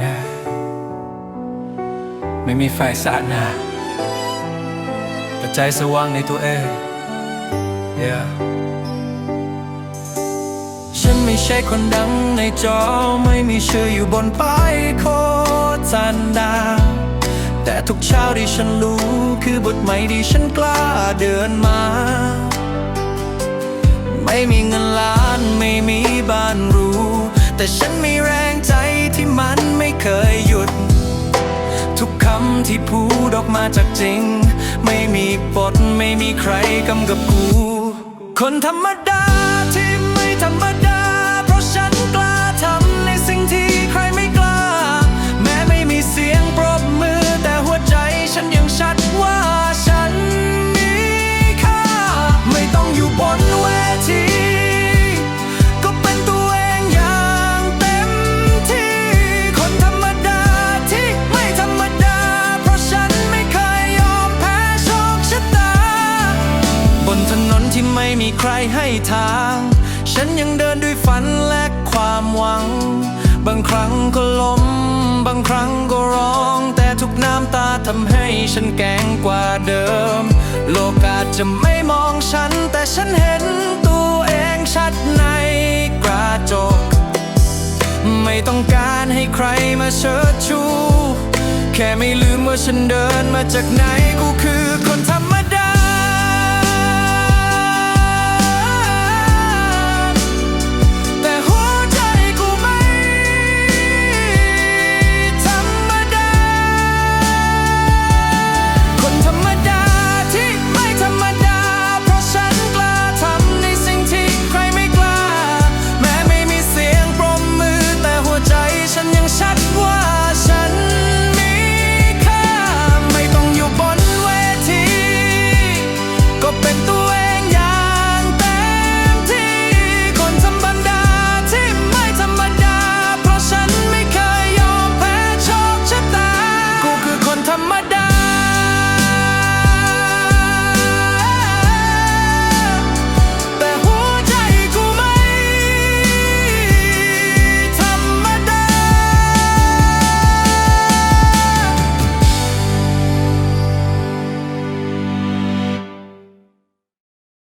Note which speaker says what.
Speaker 1: นะไม่มีไฟสาดน้าแต่ใจสว่างในตัวเอง yeah. ฉันไม่ใช่คนดังในจอ ไม่มีชื่ออยู่บนป้ายโฆษณาแต่ทุกเช้าที่ฉันรู้คือบทใหม่ที่ฉันกล้าเดินมา ไม่มีเงินล้านไม่มี แต่ฉันมีแรงใจที่มันไม่เคยหยุด ทุกคำที่พูดออกมาจากจริง ไม่มีปดไม่มีใครกำกับกู คนธรรมดาที่ไม่ธรรมดา นถนนที่ไม่มีใครให้ทาง ฉันยังเดินด้วยฝันและความหวัง บางครั้งก็ล้ม บางครั้งก็ร้อง แต่ทุกน้ำตาทำให้ฉันแก่งกว่าเดิม โลกอาจจะไม่มองฉัน แต่ฉันเห็นตัวเองชัดในกระจก ไม่ต้องการให้ใครมาเชิดชู แค่ไม่ลืมว่าฉันเดินมาจากไหนกูคือคนธรรม